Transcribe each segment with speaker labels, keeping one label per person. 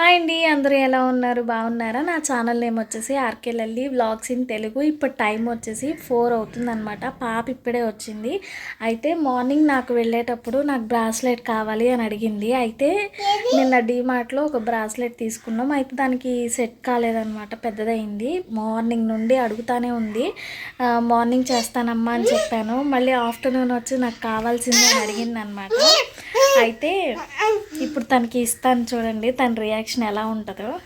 Speaker 1: Hi అండి అందరూ ఎలా ఉన్నారు? బాగున్నారా? నా ఛానల్ నేమ్ వచ్చేసి RK Lalli vlogs in Telugu. ఇప్పుడు టైం వచ్చేసి ఫోర్ అవుతుందనమాట పాప ఇప్పుడే వచ్చింది. అయితే మార్నింగ్ నాకు వెళ్ళేటప్పుడు నాకు బ్రాస్లెట్ కావాలి అని అడిగింది. అయితే నిన్న డీమార్ట్లో ఒక బ్రాస్లెట్ తీసుకున్నాం. అయితే దానికి సెట్ కాలేదనమాట పెద్దదైంది మార్నింగ్ నుండి అడుగుతానే ఉంది. మార్నింగ్ చేస్తానమ్మా అని చెప్పాను. మళ్ళీ ఆఫ్టర్నూన్ వచ్చి నాకు కావాల్సింది అని అడిగింది అనమాట అయితే ఇప్పుడు తనకి ఇస్తాను చూడండి. తన రియాక్షన్ ఎలా ఉంటుందో.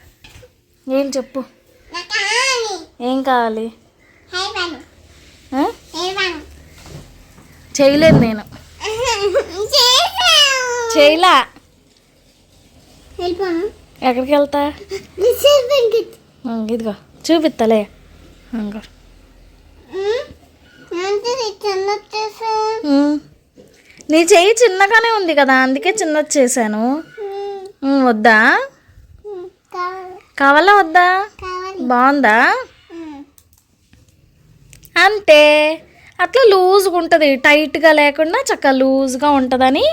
Speaker 1: ఏం చెప్పు. ఏం కావాలి? చేయలేదు నేను. చేయలా? ఎక్కడికి వెళ్తా? ఇదిగో చూపిస్తలే ఇంకో. నీ చెయ్యి చిన్నగానే ఉంది కదా అందుకే చిన్నది చేశాను. వద్దా? కావాలా వద్దా? బాగుందా? అంతే. అట్లా లూజ్గా ఉంటుంది. టైట్గా లేకుండా చక్కగా లూజ్గా ఉంటుందని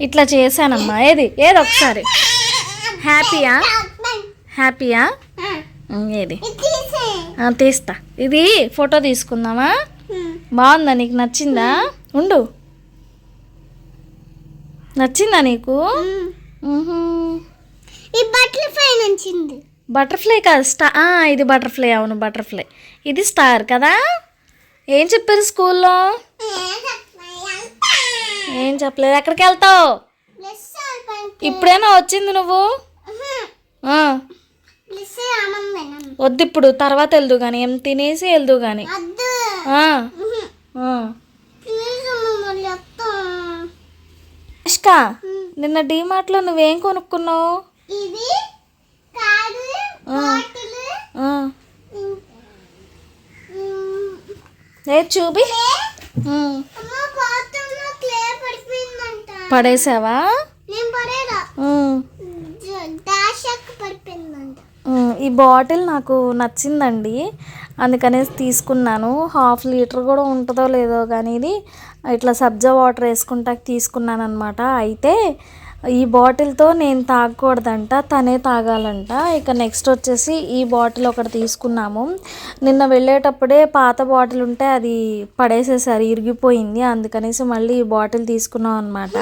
Speaker 1: ఇట్లా చేశానమ్మా. ఏది? ఏది ఒకసారి? హ్యాపీయా? హ్యాపీయా? ఏది? తీస్తా. ఇది ఫోటో తీసుకుందామా? బాగుందా? నీకు నచ్చిందా? ఉండు. నచ్చిందా నీకు.
Speaker 2: ఈ పై నుంచింది.
Speaker 1: బటర్ఫ్లై కాదు స్టా ఇది బటర్ఫ్లై అవును బటర్ఫ్లై. ఇది స్టార్ కదా? ఏం చెప్పారు స్కూల్లో? ఏం చెప్పలేదు. ఎక్కడికి వెళ్తావు? ఇప్పుడైనా వచ్చింది నువ్వు? వద్దు ఇప్పుడు తర్వాత వెళ్దు కానీ ఏం తినేసి వెళ్దు కానీ నిన్న డీమార్ట్లో నువ్వేం కొనుక్కున్నావు?
Speaker 2: ఇది కాదు బాటిల్.
Speaker 1: ఏ చూపి? పడేసావా? ఈ బాటిల్ నాకు నచ్చిందండి. అందుకనేసి తీసుకున్నాను. హాఫ్ లీటర్ కూడా ఉంటుందో లేదో కానీ ఇది ఇట్లా సబ్జా వాటర్ వేసుకుంటా తీసుకున్నాను అనమాట అయితే ఈ బాటిల్తో నేను తాగకూడదంట తనే తాగాలంట. ఇక నెక్స్ట్ వచ్చేసి ఈ బాటిల్ ఒకటి తీసుకున్నాము. నిన్న వెళ్ళేటప్పుడే పాత బాటిల్ ఉంటే అది పడేసేసారు ఇరిగిపోయింది. అందుకనేసి మళ్ళీ ఈ బాటిల్ తీసుకున్నాం అనమాట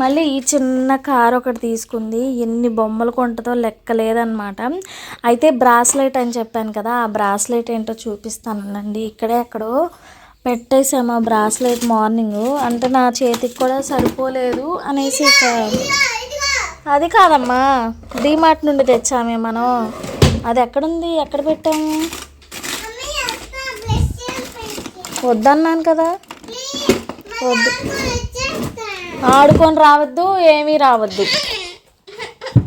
Speaker 1: మళ్ళీ ఈ చిన్న కార్ ఒకటి తీసుకుంది. ఎన్ని బొమ్మలు కొంటుందో లెక్క లేదనమాట అయితే బ్రాస్లెట్ అని చెప్పాను కదా ఆ బ్రాస్లెట్ ఏంటో చూపిస్తానండి ఇక్కడే ఎక్కడో పెట్టేసాము ఆ బ్రాస్లెట్ మార్నింగ్? అంటే నా చేతికి కూడా సరిపోలేదు అనేసి అది కాదమ్మా. డీమార్ట్ నుండి తెచ్చామే మనం. అది ఎక్కడుంది? ఎక్కడ పెట్టాము? వద్దన్నాను కదా. వద్దు. ఆడుకొని రావద్దు ఏమీ రావద్దు.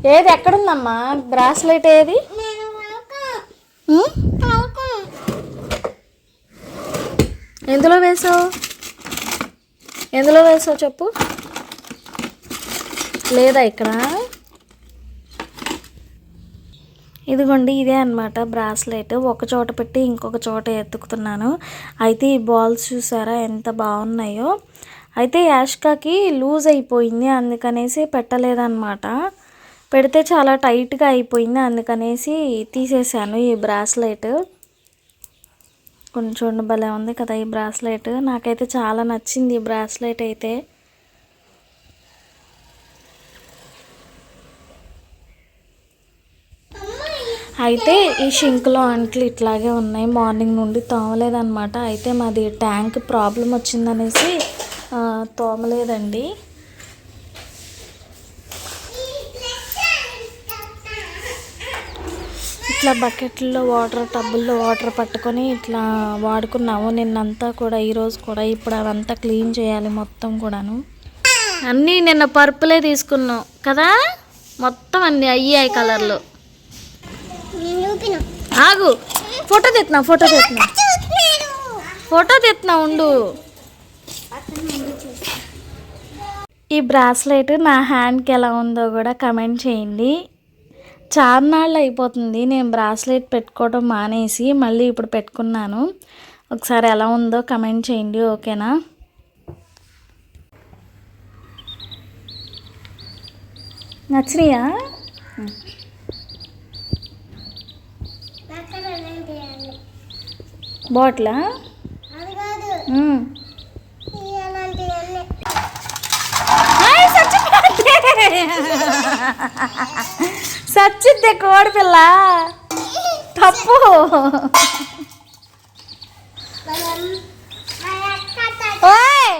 Speaker 1: ఏది ఎక్కడుందమ్మా? బ్రాస్లెట్ ఏది? ఎందులో వేసావు? ఎందులో వేసావు చెప్పు. లేదా ఇక్కడ? ఇదిగోండి ఇదే అనమాట బ్రాస్లెట్. ఒక చోట పెట్టి ఇంకొక చోట ఎత్తుకుతున్నాను. అయితే ఈ బాల్స్ చూసారా ఎంత బాగున్నాయో. అయితే యాష్కాకి లూజ్ అయిపోయింది అందుకనేసి పెట్టలేదన్నమాట. పెడితే చాలా టైట్గా అయిపోయింది అందుకనేసి తీసేసాను ఈ బ్రాస్లెట్. కొంచెం భలే ఉంది కదా ఈ బ్రాస్లెట్. నాకైతే చాలా నచ్చింది ఈ బ్రాస్లెట్ అయితే. అయితే ఈ షింక్లో అంట్లు ఇట్లాగే ఉన్నాయి. మార్నింగ్ నుండి తోమలేదన్నమాట. అయితే మాది ట్యాంక్ ప్రాబ్లం వచ్చిందనేసి తోమలేదండి. ఇట్లా బకెట్లో వాటర్ టబ్బుల్లో వాటర్ పట్టుకొని ఇట్లా వాడుకున్నాము. నిన్నంతా కూడా ఈరోజు కూడా ఇప్పుడు అవంతా క్లీన్ చేయాలి మొత్తం కూడాను. అన్నీ నిన్న పర్పులే తీసుకున్నాం కదా? మొత్తం అన్నీ అయ్యాయి కలర్లు. ఆగు. ఫోటో తెత్తున్నా ఫోటో తెత్తున్నా. ఫోటో తెత్తున్నా ఉండు. ఈ బ్రాస్లెట్ నా హ్యాండ్కి ఎలా ఉందో కూడా కమెంట్ చేయండి. చార్నాళ్ళు అయిపోతుంది. నేను బ్రాస్లెట్ పెట్టుకోవడం మానేసి మళ్ళీ ఇప్పుడు పెట్టుకున్నాను. ఒకసారి ఎలా ఉందో కమెంట్ చేయండి ఓకేనా? నచ్చినాయా? బాటిలా?
Speaker 2: అది కాదు
Speaker 1: మ్మ్.
Speaker 2: ఈ అలాంటివన్నీ
Speaker 1: ఆయ్, చచ్చిపోద్ది. చచ్చిద్ది కోడి పిల్ల. తప్పు. ఓయ్!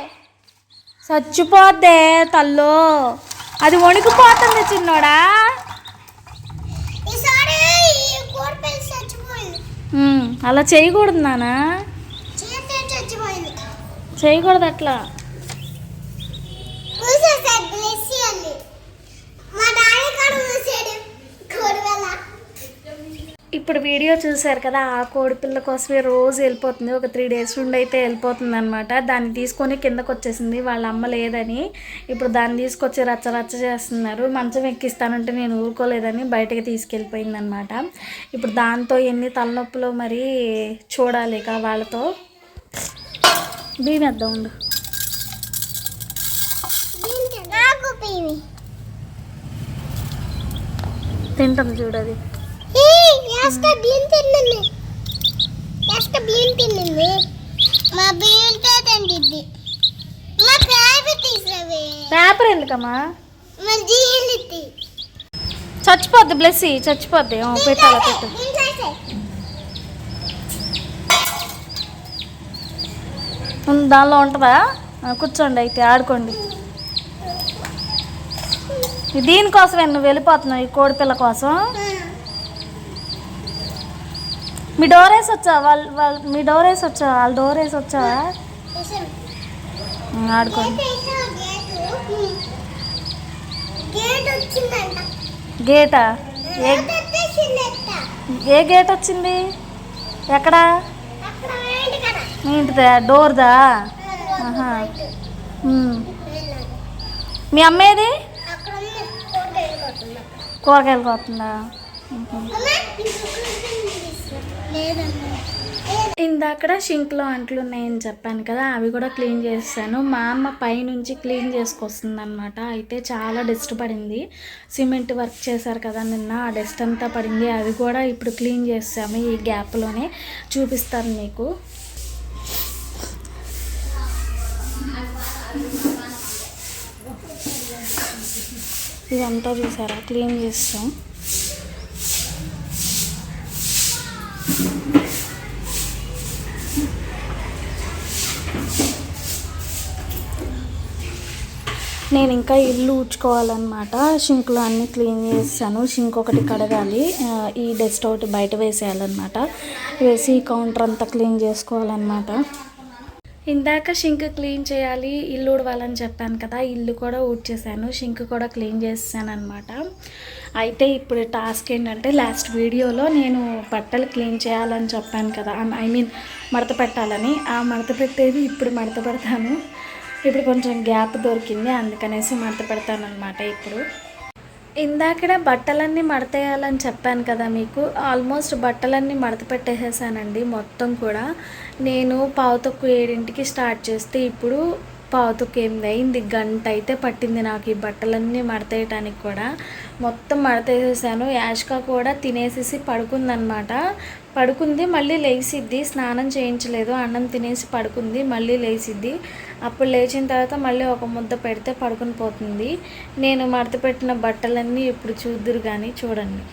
Speaker 1: చచ్చిపోద్దే తల్లో. అది వణికిపోతుంది చిన్నోడా.
Speaker 2: కోడిపిల్ల
Speaker 1: అలా చేయకూడదు నానా. చేయకూడదు అట్లా
Speaker 2: మూసేసాడు బ్లెస్సీ అండి మా డాడీ కూడా మూసాడు కోడిపిల్ల
Speaker 1: ఇప్పుడు వీడియో చూశారు కదా ఆ కోడి పిల్ల కోసమే రోజు వెళ్ళిపోతుంది. ఒక త్రీ డేస్ నుండి అయితే వెళ్ళిపోతుంది అనమాట దాన్ని తీసుకొని కిందకు వచ్చేసింది వాళ్ళ అమ్మ లేదని ఇప్పుడు దాన్ని తీసుకొచ్చి రచ్చ రచ్చ చేస్తున్నారు. మంచం ఎక్కిస్తానంటే నేను ఊరుకోలేదని బయటకి తీసుకెళ్ళిపోయింది అనమాట ఇప్పుడు దాంతో ఎన్ని తలనొప్పులు మరి చూడాలి ఇక వాళ్ళతో. దీనేద్దాం ఉండు. తింటుంది చూడది
Speaker 2: యాస్క బియ్యం తిన్నండి యాస్క బియ్యం తిన్నండి మా బియ్యంతో తింటుంది మా ప్రైవేట్ తీసినవి.
Speaker 1: పేపర్ ఎందుకమ్మా?
Speaker 2: మా జీలు ఇత్తి
Speaker 1: చచ్చిపోద్ది. బ్లెస్సి చచ్చిపోద్ది పెట్టాలా పెట్టు. దానిలో ఉంటుందా? కూర్చోండి అయితే ఆడుకోండి. దీనికోసమే నువ్వు వెళ్ళిపోతున్నావు ఈ కోడి పిల్ల కోసం? మీ డోర్ వేసి వచ్చా వాళ్ళు వాళ్ళు మీ డోర్ వేసి వచ్చా వాళ్ళ డోర్ వేసి వచ్చా ఉమ్, ఆడుకోండి
Speaker 2: గేట్
Speaker 1: ఏ
Speaker 2: గేట్ వచ్చేసిందంట
Speaker 1: ఏ గేట్ వచ్చింది? ఎక్కడ? మీ ఇంటిదా? డోర్దా. మీ అమ్మేది? కూరగాయలు.
Speaker 2: లేదమ్మా
Speaker 1: ఇందాకడ షింక్లో అంట్లు ఉన్నాయని చెప్పాను కదా అవి కూడా క్లీన్ చేస్తాను. మా అమ్మ పైనుంచి క్లీన్ చేసుకొస్తుంది అనమాట అయితే చాలా డస్ట్ పడింది. సిమెంట్ వర్క్ చేశారు కదా నిన్న ఆ డస్ట్ అంతా పడింది. అవి కూడా ఇప్పుడు క్లీన్ చేస్తాము. ఈ గ్యాప్లోనే చూపిస్తాను మీకు. ఇదంతా చూసారా? క్లీన్ చేస్తాం. నేను ఇంకా ఇల్లు ఊడ్చుకోవాలన్నమాట. షింకులు అన్నీ క్లీన్ చేస్తాను. షింక్ ఒకటి కడగాలి. ఈ డస్ట్ ఒకటి బయట వేసేయాలన్నమాట. వేసి కౌంటర్ అంతా క్లీన్ చేసుకోవాలన్నమాట. ఇందాక షింక్ క్లీన్ చేయాలి ఇల్లు ఊడవాలని చెప్పాను కదా ఇల్లు కూడా ఊడ్చేసాను షింక్ కూడా క్లీన్ చేసాను అనమాట అయితే ఇప్పుడు టాస్క్ ఏంటంటే లాస్ట్ వీడియోలో నేను బట్టలు క్లీన్ చేయాలని చెప్పాను కదా ఐ మీన్ మడత పెట్టాలని. ఆ మడత పెట్టేది ఇప్పుడు మడత పెడతాను. ఇప్పుడు కొంచెం గ్యాప్ దొరికింది అందుకనేసి మడత పెడతాను అనమాట ఇప్పుడు. ఇందాకడ బట్టలన్నీ మడతేయాలని చెప్పాను కదా మీకు. ఆల్మోస్ట్ బట్టలన్నీ మడత పెట్టేసేసానండి మొత్తం కూడా. నేను పావు తక్కువ ఏడింటికి స్టార్ట్ చేస్తే ఇప్పుడు పావుతొక్కు ఎనిమిది అయింది గంట అయితే పట్టింది నాకు ఈ బట్టలన్నీ మడతేయటానికి కూడా. మొత్తం మడతేసేసాను. యాష్క కూడా తినేసేసి పడుకుందనమాట పడుకుంది మళ్ళీ లేచిద్ది. స్నానం చేయించలేదు. అన్నం తినేసి పడుకుంది మళ్ళీ లేచిద్ది. అప్పుడు లేచిన తర్వాత మళ్ళీ ఒక ముద్ద పెడితే పడుకుని పోతుంది. నేను మడత పెట్టిన బట్టలన్నీ ఇప్పుడు చూద్దురు కానీ చూడండి.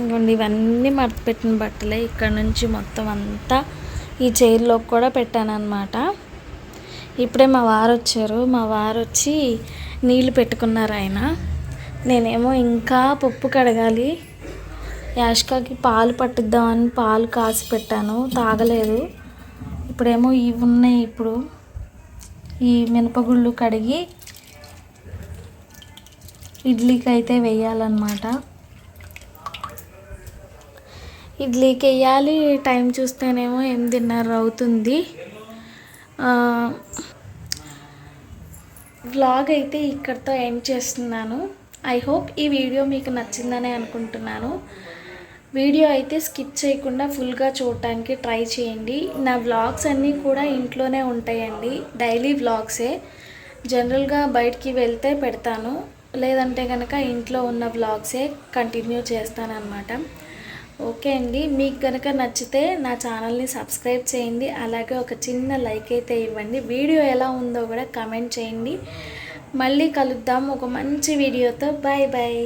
Speaker 1: ఇంకోండి ఇవన్నీ మడత పెట్టిన బట్టలే. ఇక్కడ నుంచి మొత్తం అంతా ఈ చైర్లోకి కూడా పెట్టాను అనమాట ఇప్పుడే మా వారు వచ్చారు మా వారు వచ్చి నీళ్ళు పెట్టుకున్నారు ఆయన. నేనేమో ఇంకా పప్పు కడగాలి. యాష్కాకి పాలు పట్టిద్దామని పాలు కాసి పెట్టాను. తాగలేదు. ఇప్పుడేమో ఇవి ఉన్నాయి ఇప్పుడు. ఈ మినపగుళ్ళు కడిగి ఇడ్లీకి అయితే వేయాలన్నమాట ఇడ్లీకి వేయాలి టైం చూస్తేనేమో ఎనిమిదిన్నర అవుతుంది. వ్లాగ్ అయితే ఇక్కడితో ఎండ్ చేస్తున్నాను. ఐ హోప్ ఈ వీడియో మీకు నచ్చిందని అనుకుంటున్నాను. వీడియో అయితే స్కిప్ చేయకుండా ఫుల్గా చూడటానికి ట్రై చేయండి. నా వ్లాగ్స్ అన్నీ కూడా ఇంట్లోనే ఉంటాయండి. డైలీ వ్లాగ్సే జనరల్గా బయటికి వెళ్తే పెడతాను. లేదంటే కనుక ఇంట్లో ఉన్న వ్లాగ్సే కంటిన్యూ చేస్తానన్నమాట. ఓకే అండి. మీకు కనుక నచ్చితే నా ఛానల్ని సబ్స్క్రైబ్ చేయండి. అలాగే ఒక చిన్న లైక్ అయితే ఇవ్వండి. వీడియో ఎలా ఉందో కూడా కమెంట్ చేయండి. మళ్ళీ కలుద్దాం. ఒక మంచి వీడియోతో. Bye bye